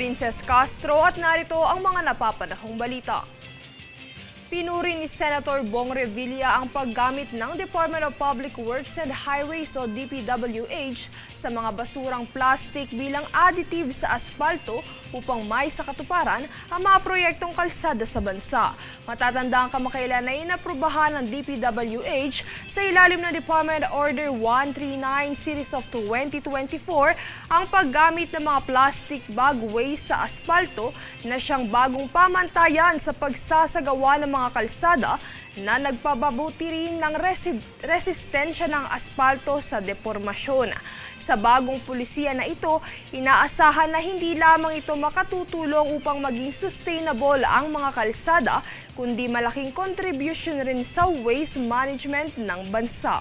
Princess Castro at narito ang mga napapanahong balita. Pinuri ni Senator Bong Revilla ang paggamit ng Department of Public Works and Highways o DPWH sa mga basurang plastic bilang additive sa asfalto upang may sa katuparan ang mga proyektong kalsada sa bansa. Matatanda ang kamakailan na inaprubahan ng DPWH sa ilalim ng Department Order 139 Series of 2024 ang paggamit ng mga plastic bagways sa asfalto na siyang bagong pamantayan sa pagsasagawa ng mga kalsada na nagpababuti rin ng resi- resistensya ng asfalto sa depormasyon. Sa bagong pulisiya na ito, inaasahan na hindi lamang ito makatutulong upang maging sustainable ang mga kalsada, kundi malaking contribution rin sa waste management ng bansa.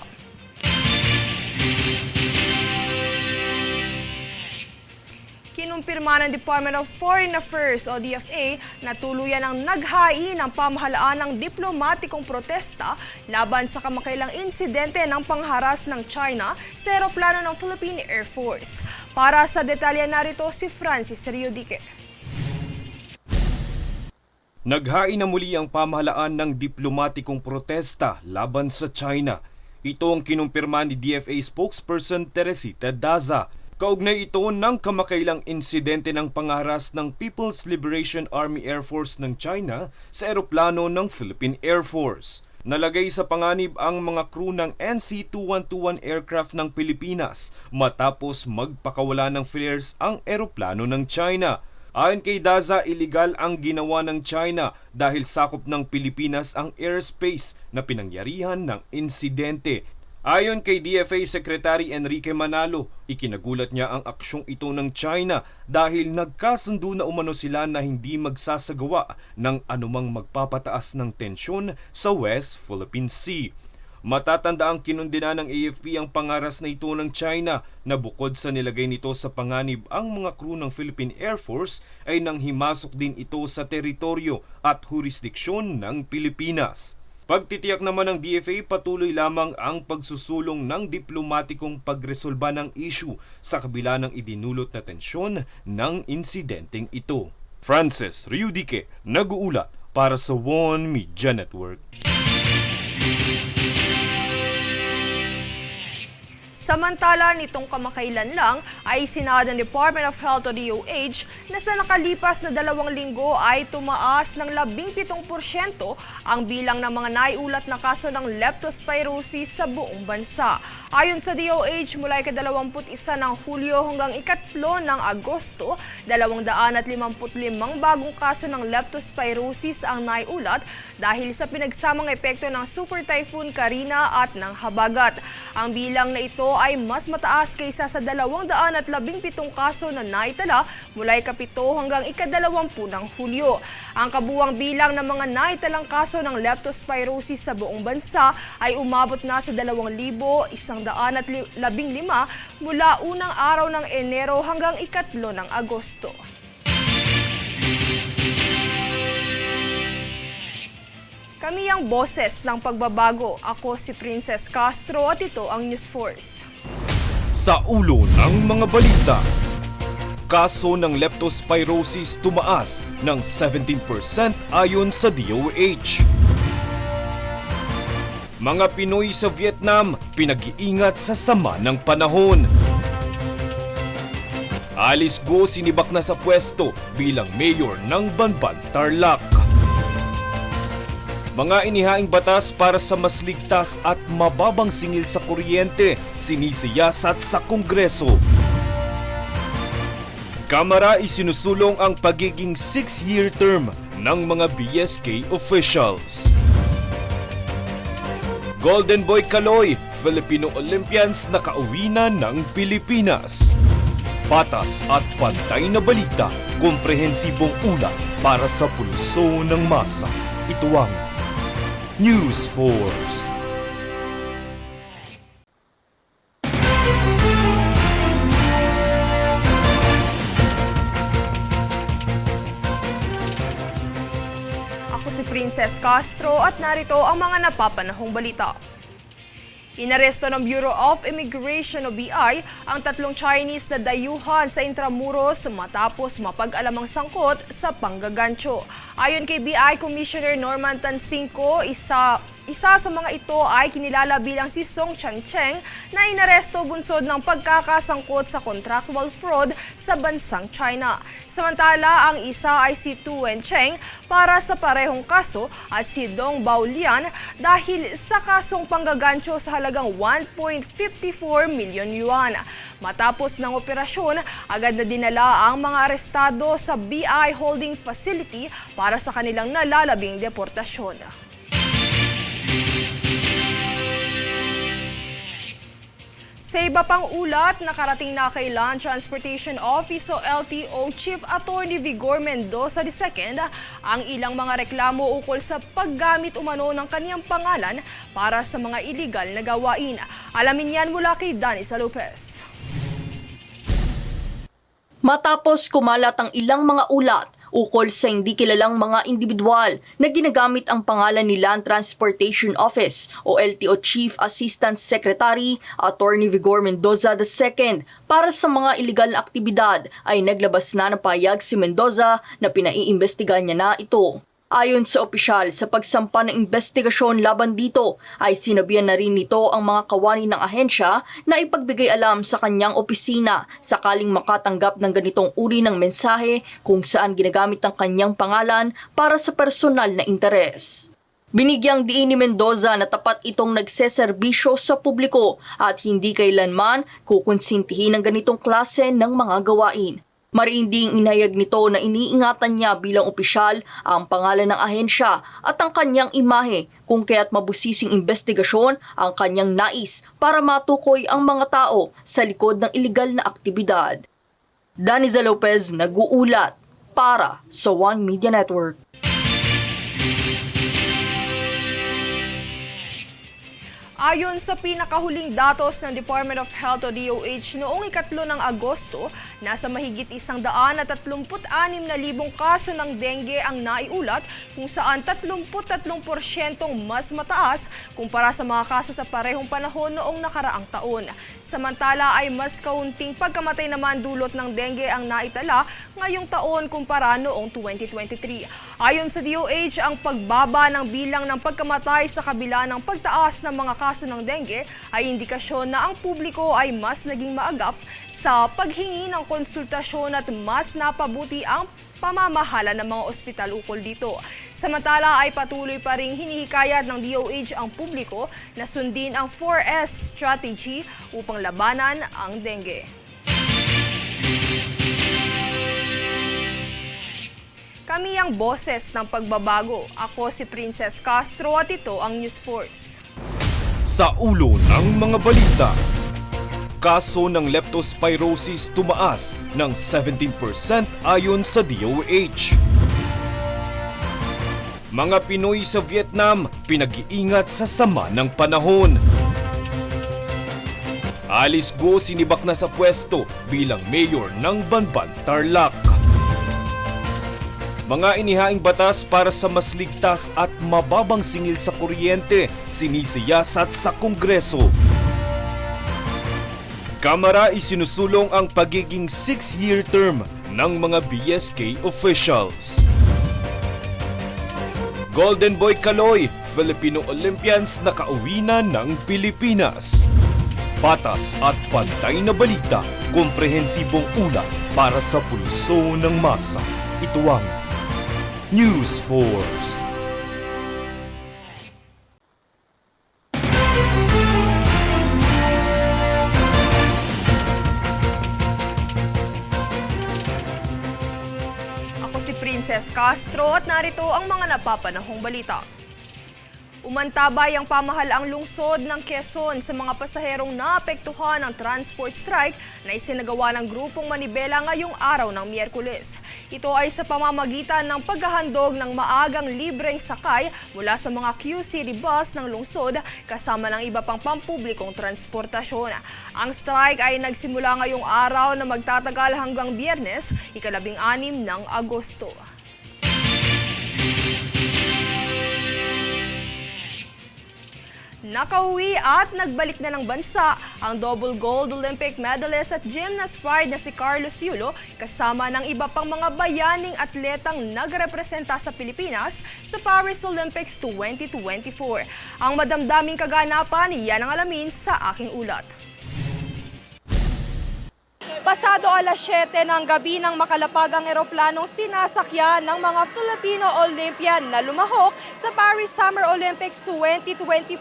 Kinumpirma ng Department of Foreign Affairs o DFA na tuluyan ang naghain ang pamahalaan ng diplomatikong protesta laban sa kamakailang insidente ng pangharas ng China sa eroplano ng Philippine Air Force. Para sa detalye narito si Francis Riodique. Naghain na muli ang pamahalaan ng diplomatikong protesta laban sa China. Ito ang kinumpirma ni DFA spokesperson Teresita Daza. Kaugnay ito ng kamakailang insidente ng pangaras ng People's Liberation Army Air Force ng China sa eroplano ng Philippine Air Force. Nalagay sa panganib ang mga crew ng NC-2121 aircraft ng Pilipinas matapos magpakawala ng flares ang eroplano ng China. Ayon kay Daza, iligal ang ginawa ng China dahil sakop ng Pilipinas ang airspace na pinangyarihan ng insidente. Ayon kay DFA Secretary Enrique Manalo, ikinagulat niya ang aksyong ito ng China dahil nagkasundo na umano sila na hindi magsasagawa ng anumang magpapataas ng tensyon sa West Philippine Sea. Matatanda ang kinundina ng AFP ang pangaras na ito ng China na bukod sa nilagay nito sa panganib ang mga crew ng Philippine Air Force ay nang himasok din ito sa teritoryo at jurisdiksyon ng Pilipinas. Pagtitiyak naman ng DFA patuloy lamang ang pagsusulong ng diplomatikong pagresolba ng issue sa kabila ng idinulot na tensyon ng insidenteng ito. Francis Riudique, nag-uulat para sa One Media Network. Samantala, nitong kamakailan lang ay sinada ng Department of Health o DOH na sa nakalipas na dalawang linggo ay tumaas ng 17% ang bilang ng mga naiulat na kaso ng leptospirosis sa buong bansa. Ayon sa DOH, mula ika-21 ng Hulyo hanggang ikatlo ng Agosto, 255 bagong kaso ng leptospirosis ang naiulat dahil sa pinagsamang epekto ng Super Typhoon Karina at ng Habagat. Ang bilang na ito ay mas mataas kaysa sa 217 kaso na naitala mula ikapito hanggang ikadalawampu ng Hulyo. Ang kabuwang bilang ng mga naitalang kaso ng leptospirosis sa buong bansa ay umabot na sa 2,115 mula unang araw ng Enero hanggang ikatlo ng Agosto. Kami ang boses ng pagbabago. Ako si Princess Castro at ito ang News Force. Sa ulo ng mga balita, kaso ng leptospirosis tumaas ng 17% ayon sa DOH. Mga Pinoy sa Vietnam pinag-iingat sa sama ng panahon. Alice Go sinibak na sa pwesto bilang mayor ng Banban Tarlac. Mga inihaing batas para sa mas ligtas at mababang singil sa kuryente, sinisiyasat sa Kongreso. Kamara isinusulong ang pagiging 6-year term ng mga BSK officials. Golden Boy Kaloy, Filipino Olympians nakauwi na ng Pilipinas. Patas at pantay na balita, komprehensibong ulat para sa pulso ng masa. Ito ang News Force. Ako si Princess Castro at narito ang mga napapanahong balita. Inaresto ng Bureau of Immigration o BI ang tatlong Chinese na dayuhan sa Intramuros matapos mapag-alamang sangkot sa panggagancho. Ayon kay BI Commissioner Norman Tansinko, isa isa sa mga ito ay kinilala bilang si Song Changcheng na inaresto bunsod ng pagkakasangkot sa contractual fraud sa bansang China. Samantala, ang isa ay si Tu Wencheng para sa parehong kaso at si Dong Baolian dahil sa kasong panggagancho sa halagang 1.54 million yuan. Matapos ng operasyon, agad na dinala ang mga arestado sa BI Holding Facility para sa kanilang nalalabing deportasyon. Sa iba pang ulat, nakarating na kay Land Transportation Office o LTO Chief Attorney Vigor Mendoza II ang ilang mga reklamo ukol sa paggamit umano ng kaniyang pangalan para sa mga iligal na gawain. Alamin yan mula kay Danisa Lopez. Matapos kumalat ang ilang mga ulat ukol sa hindi kilalang mga individual na ginagamit ang pangalan ni Land Transportation Office o LTO Chief Assistant Secretary Attorney Vigor Mendoza II para sa mga iligal na aktibidad ay naglabas na ng payag si Mendoza na pinaiimbestigahan niya na ito. Ayon sa opisyal, sa pagsampa ng investigasyon laban dito ay sinabihan na rin nito ang mga kawani ng ahensya na ipagbigay alam sa kanyang opisina sakaling makatanggap ng ganitong uri ng mensahe kung saan ginagamit ang kanyang pangalan para sa personal na interes. Binigyang diin ni Mendoza na tapat itong nagseserbisyo sa publiko at hindi kailanman kukonsintihin ng ganitong klase ng mga gawain. Mariinding inayag nito na iniingatan niya bilang opisyal ang pangalan ng ahensya at ang kanyang imahe kung kaya't mabusising investigasyon ang kanyang nais para matukoy ang mga tao sa likod ng iligal na aktibidad. Daniza Lopez nag-uulat para sa One Media Network. Ayon sa pinakahuling datos ng Department of Health o DOH noong ikatlo ng Agosto, nasa mahigit isang daan at 36 na libong kaso ng dengue ang naiulat kung saan 33% mas mataas kumpara sa mga kaso sa parehong panahon noong nakaraang taon. Samantala ay mas kaunting pagkamatay naman dulot ng dengue ang naitala ngayong taon kumpara noong 2023. Ayon sa DOH, ang pagbaba ng bilang ng pagkamatay sa kabila ng pagtaas ng mga kaso ng dengue ay indikasyon na ang publiko ay mas naging maagap sa paghingi ng konsultasyon at mas napabuti ang pamamahala ng mga ospital ukol dito. Samantala ay patuloy pa rin hinihikayat ng DOH ang publiko na sundin ang 4S strategy upang labanan ang dengue. Kami ang boses ng pagbabago. Ako si Princess Castro at ito ang News Force. Sa ulo ng mga balita, kaso ng leptospirosis tumaas ng 17% ayon sa DOH. Mga Pinoy sa Vietnam pinag-iingat sa sama ng panahon. Alice Go sinibak na sa pwesto bilang mayor ng Banban Tarlac. Mga inihaing batas para sa mas ligtas at mababang singil sa kuryente sinisiyasat sa Kongreso. Kamara isinusulong ang pagiging 6-year term ng mga BSK officials. Golden Boy Kaloy, Filipino Olympians nakauwi na ng Pilipinas. Patas at pantay na balita, komprehensibong ulat para sa pulso ng masa. Ito ang News Force. Ako si Princess Castro at narito ang mga napapanahong balita. Umantabay ang pamahalaang lungsod ng Quezon sa mga pasaherong naapektuhan ng transport strike na isinagawa ng grupong Manibela ngayong araw ng Miyerkules. Ito ay sa pamamagitan ng paghahandog ng maagang libreng sakay mula sa mga Q-City bus ng lungsod kasama ng iba pang pampublikong transportasyon. Ang strike ay nagsimula ngayong araw na magtatagal hanggang biyernes, ikalabing anim ng Agosto. Nakauwi at nagbalik na ng bansa ang double gold Olympic medalist at gymnast pride na si Carlos Yulo kasama ng iba pang mga bayaning atletang nagrepresenta sa Pilipinas sa Paris Olympics 2024. Ang madamdaming kaganapan, yan ang alamin sa aking ulat. Pasado alas 7 ng gabi ng makalapag ang eroplanong sinasakyan ng mga Filipino Olympian na lumahok sa Paris Summer Olympics 2024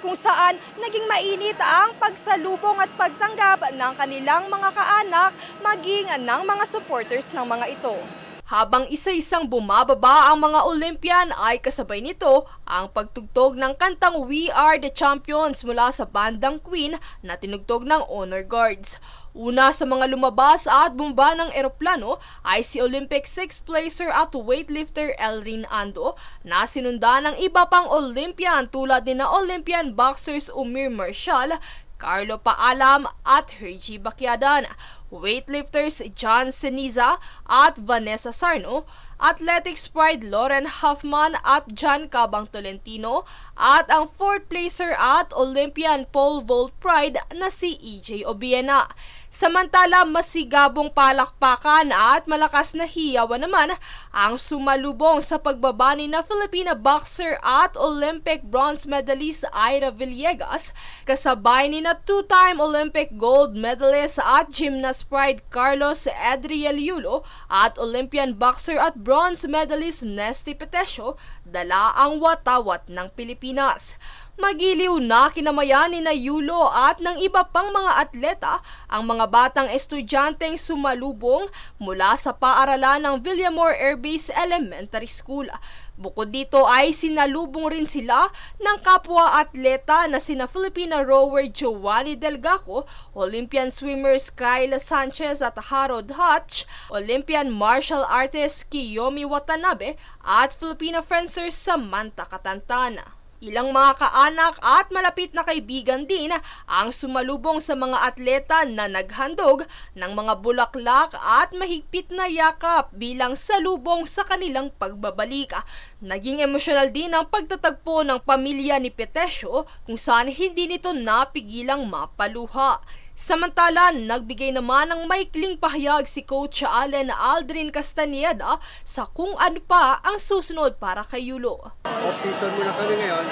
kung saan naging mainit ang pagsalubong at pagtanggap ng kanilang mga kaanak maging ng mga supporters ng mga ito. Habang isa-isang bumababa ang mga Olympian ay kasabay nito ang pagtugtog ng kantang We Are the Champions mula sa bandang Queen na tinugtog ng Honor Guards. Una sa mga lumabas at bumba ng eroplano ay si Olympic sixth placer at weightlifter Elrin Ando na sinunda ng iba pang Olympian tulad ni na Olympian boxers Umir Marshall, Carlo Paalam at Hergy Bacyadan, weightlifters John Seniza at Vanessa Sarno, athletics pride Lauren Huffman at John Cabang Tolentino, at ang fourth placer at Olympian pole vault pride na si EJ Obiena. Samantala, masigabong palakpakan at malakas na hiyawan naman ang sumalubong sa pagbaba na Filipina boxer at Olympic bronze medalist Ira Villegas, kasabay ni na two-time Olympic gold medalist at gymnast pride Carlos Adriel Yulo at Olympian boxer at bronze medalist Nesty Petesio, dala ang watawat ng Pilipinas. Magiliw na kinamayan ni na Yulo at ng iba pang mga atleta ang mga batang estudyanteng sumalubong mula sa paaralan ng Villamor Air Base Elementary School. Bukod dito ay sinalubong rin sila ng kapwa atleta na sina Filipina rower Giovanni Delgaco, Olympian swimmers Kyle Sanchez at Harold Hutch, Olympian martial artist Kiyomi Watanabe at Filipina fencer Samantha Katantana. Ilang mga kaanak at malapit na kaibigan din ang sumalubong sa mga atleta na naghandog ng mga bulaklak at mahigpit na yakap bilang salubong sa kanilang pagbabalik. Naging emosyonal din ang pagtatagpo ng pamilya ni Petesio kung saan hindi nito napigilang mapaluha. Samantala, nagbigay naman ng maikling pahayag si Coach Allen Aldrin Castaneda sa kung ano pa ang susunod para kay Yulo. Off-season muna kami ngayon.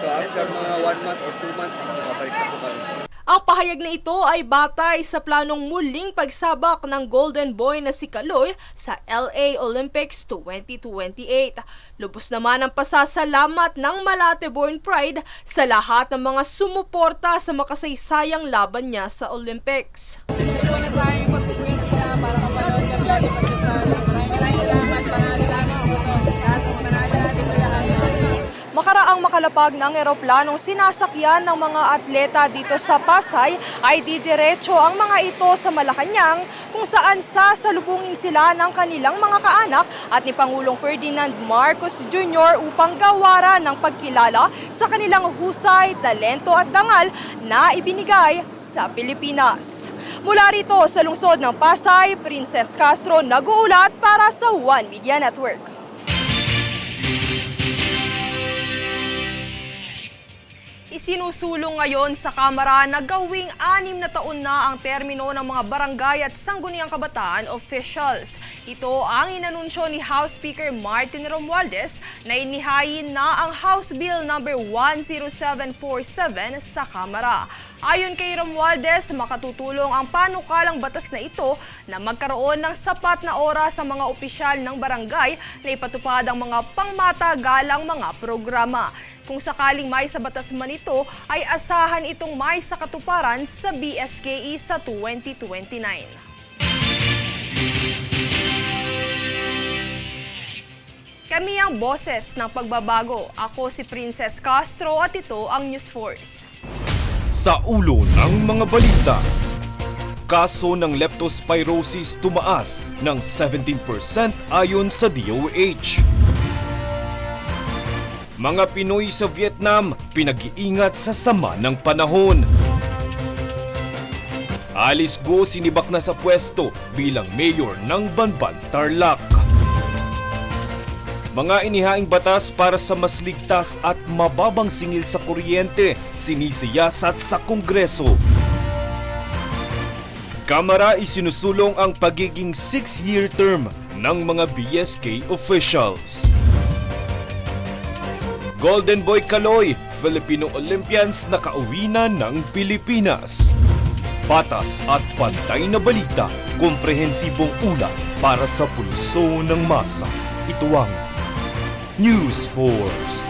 So after mga one month or two months, makabalik na po kami. Ang pahayag na ito ay batay sa planong muling pagsabak ng Golden Boy na si Kaloy sa LA Olympics 2028. Lubos naman ang pasasalamat ng Malate Born Pride sa lahat ng mga sumuporta sa makasaysayang laban niya sa Olympics. Ko na sa Makalapag ng eroplanong sinasakyan ng mga atleta dito sa Pasay ay didiretso ang mga ito sa Malacanang kung saan sasalubungin sila ng kanilang mga kaanak at ni Pangulong Ferdinand Marcos Jr. upang gawaran ng pagkilala sa kanilang husay, talento at dangal na ibinigay sa Pilipinas. Mula rito sa lungsod ng Pasay, Princess Castro nag-uulat para sa One Media Network. Isinusulong ngayon sa Kamara na gawing anim na taon na ang termino ng mga barangay at sangguniang kabataan officials. Ito ang inanunsyo ni House Speaker Martin Romualdez na inihayin na ang House Bill No. 10747 sa Kamara. Ayon kay Romualdez, makatutulong ang panukalang batas na ito na magkaroon ng sapat na oras sa mga opisyal ng barangay na ipatupad ang mga pangmatagalang mga programa. Kung sakaling may sa batas man ito, ay asahan itong may sa katuparan sa BSKE sa 2029. Kami ang boses ng pagbabago. Ako si Princess Castro at ito ang News Force. Sa ulo ng mga balita, kaso ng leptospirosis tumaas ng 17% ayon sa DOH. Mga Pinoy sa Vietnam pinag-iingat sa sama ng panahon. Alice Go sinibak na sa pwesto bilang mayor ng Banban Tarlac. Mga inihaing batas para sa mas ligtas at mababang singil sa kuryente sinisiyasat sa Kongreso. Kamara isinusulong ang pagiging 6-year term ng mga BSK officials. Golden Boy Kaloy, Filipino Olympians nakauwi na ng Pilipinas. Patas at pantay na balita, komprehensibong ulat para sa pulso ng masa. Ito ang News Force.